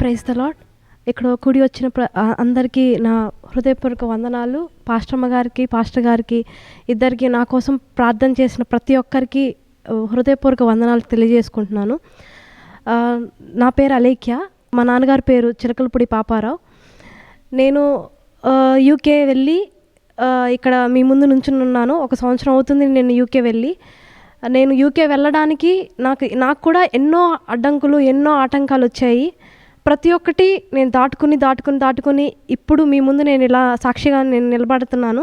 Praise the lord ఇక్కడ కుడి వచ్చిన ప్ర అందరికీ నా హృదయపూర్వక వందనాలు. పాస్టమ్మ గారికి పాస్టర్ గారికి ఇద్దరికి నా కోసం ప్రార్థన చేసిన ప్రతి ఒక్కరికి హృదయపూర్వక వందనాలు తెలియజేసుకుంటున్నాను. నా పేరు అలేఖ్య. మా నాన్నగారి పేరు చిలకలపూడి పాపారావు. నేను యూకే వెళ్ళి ఇక్కడ మీ ముందు నుంచున్నాను ఒక సంవత్సరం అవుతుంది నేను యూకే వెళ్ళి. నేను యూకే వెళ్ళడానికి నాకు నాకు కూడా ఎన్నో అడ్డంకులు ఎన్నో ఆటంకాలు వచ్చాయి. ప్రతి ఒక్కటి నేను దాటుకుని దాటుకుని దాటుకుని ఇప్పుడు మీ ముందు నేను ఇలా సాక్షిగా నేను నిలబడుతున్నాను.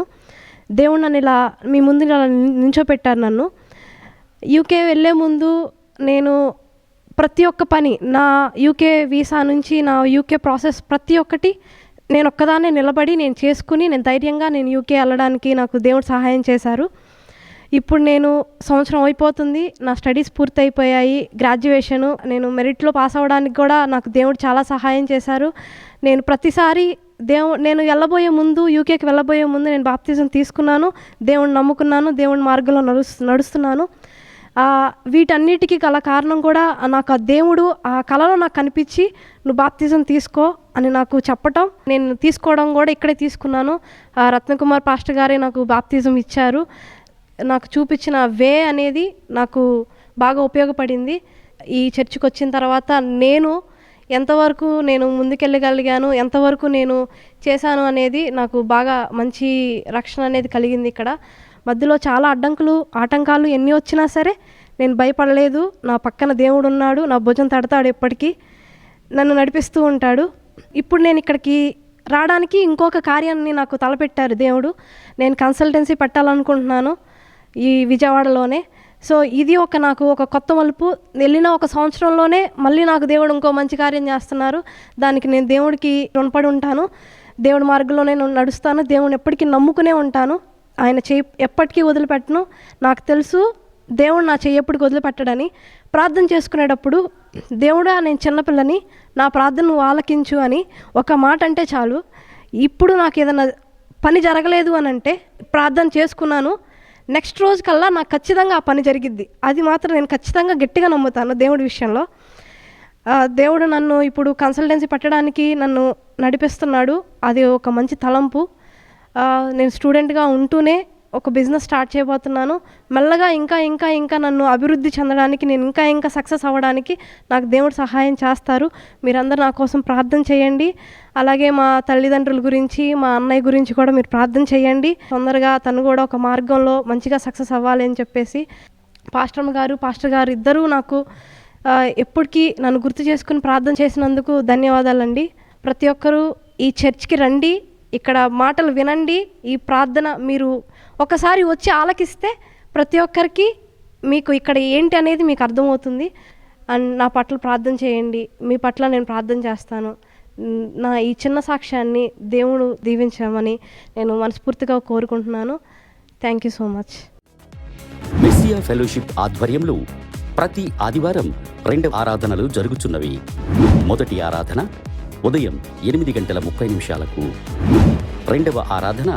దేవుడు నన్ను ఇలా మీ ముందు ఇలా నించోపెట్టారు నన్ను. యూకే వెళ్ళే ముందు నేను ప్రతి ఒక్క పని నా యూకే వీసా నుంచి నా యూకే ప్రాసెస్ ప్రతి ఒక్కటి నేను ఒక్కదాన్నే నిలబడి నేను చేసుకుని నేను ధైర్యంగా నేను యూకే వెళ్ళడానికి నాకు దేవుడు సహాయం చేశారు. ఇప్పుడు నేను సంవత్సరం అయిపోతుంది నా స్టడీస్ పూర్తయిపోయాయి గ్రాడ్యుయేషన్ నేను మెరిట్లో పాస్ అవ్వడానికి కూడా నాకు దేవుడు చాలా సహాయం చేశారు. నేను ప్రతిసారి దేవు నేను వెళ్ళబోయే ముందు యూకేకి వెళ్ళబోయే ముందు నేను బాప్తిజం తీసుకున్నాను దేవుణ్ణి నమ్ముకున్నాను దేవుడి మార్గంలో నడుస్తు నడుస్తున్నాను. వీటన్నిటికీ గల కారణం కూడా నాకు ఆ దేవుడు ఆ కళలో నాకు కనిపించి నువ్వు బాప్తిజం తీసుకో అని నాకు చెప్పటం. నేను తీసుకోవడం కూడా ఇక్కడే తీసుకున్నాను. ఆ, రత్నకుమార్ పాస్టర్ గారే నాకు బాప్తిజం ఇచ్చారు. నాకు చూపించిన వే అనేది నాకు బాగా ఉపయోగపడింది. ఈ చర్చికి వచ్చిన తర్వాత నేను ఎంతవరకు నేను ముందుకెళ్ళగలిగాను ఎంతవరకు నేను చేశాను అనేది నాకు బాగా మంచి రక్షణ అనేది కలిగింది ఇక్కడ. మధ్యలో చాలా అడ్డంకులు ఆటంకాలు ఎన్ని వచ్చినా సరే నేను భయపడలేదు. నా పక్కన దేవుడు ఉన్నాడు నా భుజం తడతాడు ఎప్పటికీ. నన్ను నడిపిస్తూ ఉంటాడు. ఇప్పుడు నేను ఇక్కడికి రావడానికి ఇంకొక కార్యాన్ని నాకు తలపెట్టారు దేవుడు. నేను కన్సల్టెన్సీ పెట్టాలనుకుంటున్నాను. ఈ విజయవాడలోనే. సో ఇది ఒక నాకు ఒక కొత్త మలుపు. వెళ్ళిన ఒక సంవత్సరంలోనే మళ్ళీ నాకు దేవుడు ఇంకో మంచి కార్యం చేస్తున్నారు. దానికి నేను దేవుడికి రుణపడి ఉంటాను. దేవుడి మార్గంలోనే నేను నడుస్తాను. దేవుడిని ఎప్పటికీ నమ్ముకునే ఉంటాను. ఆయన చేయి ఎప్పటికీ వదిలిపెట్టను. నాకు తెలుసు దేవుడు నా చెయ్యి ఎప్పటికి వదిలిపెట్టడని. ప్రార్థన చేసుకునేటప్పుడు దేవుడా నేను చిన్నపిల్లని నా ప్రార్థన నువ్వు ఆలకించు అని ఒక మాట అంటే చాలు. ఇప్పుడు నాకు ఏదైనా పని జరగలేదు అని అంటే ప్రార్థన చేసుకున్నాను. నెక్స్ట్ రోజు కల్లా నాకు ఖచ్చితంగా ఆ పని జరిగిద్ది. అది మాత్రం నేను ఖచ్చితంగా గట్టిగా నమ్ముతాను దేవుడి విషయంలో. దేవుడు నన్ను ఇప్పుడు కన్సల్టెన్సీ పెట్టడానికి నన్ను నడిపిస్తున్నాడు. అది ఒక మంచి తలంపు. నేను స్టూడెంట్గా ఉంటూనే ఒక బిజినెస్ స్టార్ట్ చేయబోతున్నాను. మెల్లగా ఇంకా ఇంకా ఇంకా నన్ను అభివృద్ధి చెందడానికి నేను ఇంకా ఇంకా సక్సెస్ అవ్వడానికి నాకు దేవుడు సహాయం చేస్తారు. మీరందరూ నా కోసం ప్రార్థన చేయండి. అలాగే మా తల్లిదండ్రుల గురించి మా అన్నయ్య గురించి కూడా మీరు ప్రార్థన చేయండి. తొందరగా తను కూడా ఒక మార్గంలో మంచిగా సక్సెస్ అవ్వాలి అని చెప్పేసి పాస్టర్మ గారు పాస్టర్ గారు ఇద్దరూ నాకు ఎప్పటికీ నన్ను గుర్తు చేసుకుని ప్రార్థన చేసినందుకు ధన్యవాదాలండి. ప్రతి ఒక్కరూ ఈ చర్చ్కి రండి. ఇక్కడ మాటలు వినండి. ఈ ప్రార్థన మీరు ఒకసారి వచ్చి ఆలకిస్తే ప్రతి ఒక్కరికి మీకు ఇక్కడ ఏంటి అనేది మీకు అర్థమవుతుంది. అండ్ నా పట్ల ప్రార్థన చేయండి. మీ పట్ల నేను ప్రార్థన చేస్తాను. నా ఈ చిన్న సాక్ష్యాన్ని దేవుడు దీవించామని నేను మనస్ఫూర్తిగా కోరుకుంటున్నాను. Thank you so much Messiah fellowship ఆధ్వర్యంలో ప్రతి ఆదివారం రెండు ఆరాధనలు జరుగుచున్నవి మొదటి ఆరాధన ఉదయం ఎనిమిది గంటల ముప్పై నిమిషాలకు. రెండవ ఆరాధన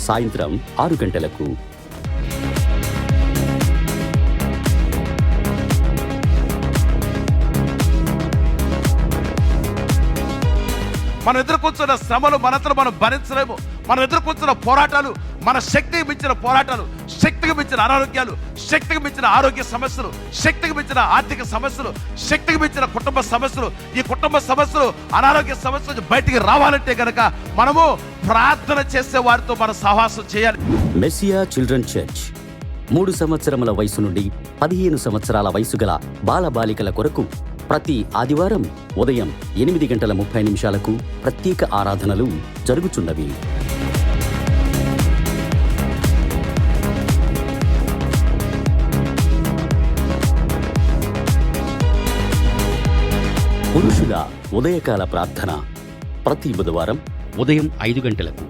సాయంత్రం ఆరు గంటలకు. మనం ఎదుర్కొంటున్న శ్రమలు మనతో మనం భరించలేము. మనం ఎదుర్కొంటున్న పోరాటాలు మన శక్తి మించిన పోరాటాలు శక్తి శక్తికి మించిన అనారోగ్యాలు శక్తికి మించిన ఆరోగ్య సమస్యలు శక్తికి మించిన ఆర్థిక సమస్యలు శక్తికి మించిన కుటుంబ సమస్యలు. ఈ కుటుంబ సమస్యలు అనారోగ్య సమస్యలు బయటికి రావాలంటే గనక మనము ప్రార్థన చేసే వారితో మన సహవాసం చేయాలి. Messiah children church. మూడు సంవత్సరముల వయసు నుండి పదిహేను సంవత్సరాల వయసు గల బాలబాలికల కొరకు ప్రతి ఆదివారం ఉదయం ఎనిమిది గంటల ముప్పై నిమిషాలకు ప్రత్యేక ఆరాధనలు జరుగుచున్నవి. పురుషుల ఉదయకాల ప్రార్థన ప్రతి బుధవారం ఉదయం ఐదు గంటలకు.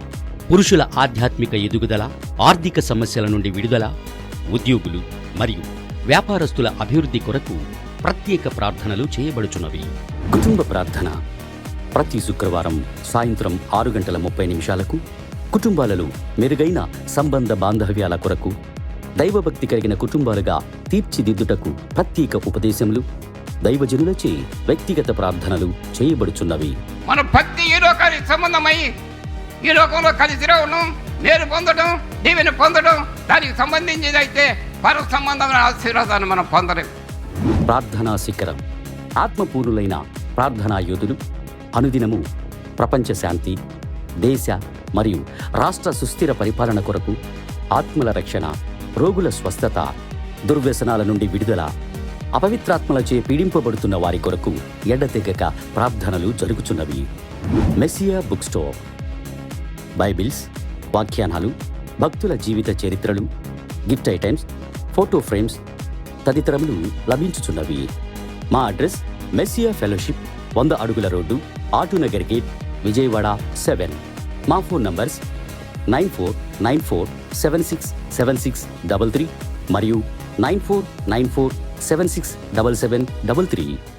పురుషుల ఆధ్యాత్మిక ఎదుగుదల ఆర్థిక సమస్యల నుండి విడుదల ఉద్యోగులు మరియు వ్యాపారస్తుల అభివృద్ధి కొరకు ప్రత్యేక ప్రార్థనలు చేయబడుచున్నవి. కుటుంబ ప్రార్థన ప్రతి శుక్రవారం సాయంత్రం ఆరు గంటల ముప్పై నిమిషాలకు కుటుంబాలలో మెరుగైన సంబంధ బాంధవ్యాల కొరకు దైవభక్తి కలిగిన కుటుంబాలుగా తీర్చిదిద్దుటకు ప్రత్యేక ఉపదేశములు దైవజనులచే వ్యక్తిగత ప్రార్థనలు చేయబడుచున్నవి. మన భక్తి ఈ లోకానికి సంబంధమై ఈ లోకంలో కలిసి రావడం నేరు పొందడం దీవెని పొందడం దానికి సంబంధించింది అయితే పర సంబంధమైన ఆశీర్వాదాన్ని మనం పొందలేం ప్రార్థనా శిఖరం ఆత్మపూర్ణులైన ప్రార్థనా యోధులు అనుదినము ప్రపంచ శాంతి దేశ మరియు రాష్ట్ర సుస్థిర పరిపాలన కొరకు ఆత్మల రక్షణ రోగుల స్వస్థత దుర్వ్యసనాల నుండి విడుదల అపవిత్రాత్మలచే పీడింపబడుతున్న వారి కొరకు ఎడతెగక ప్రార్థనలు జరుగుచున్నవి. Messiah book store. బైబిల్స్ వాఖ్యానాలు భక్తుల జీవిత చరిత్రలు గిఫ్ట్ ఐటమ్స్ ఫోటో ఫ్రేమ్స్ తదితరములు లభించుచున్నవి. మా అడ్రస్ మెస్సియా ఫెలోషిప్ వంద అడుగుల road Autonagar gate Vijayawada seven. మా phone numbers nine four nine four seven six seven six double three మరియు నైన్ ఫోర్ నైన్ ఫోర్ 767733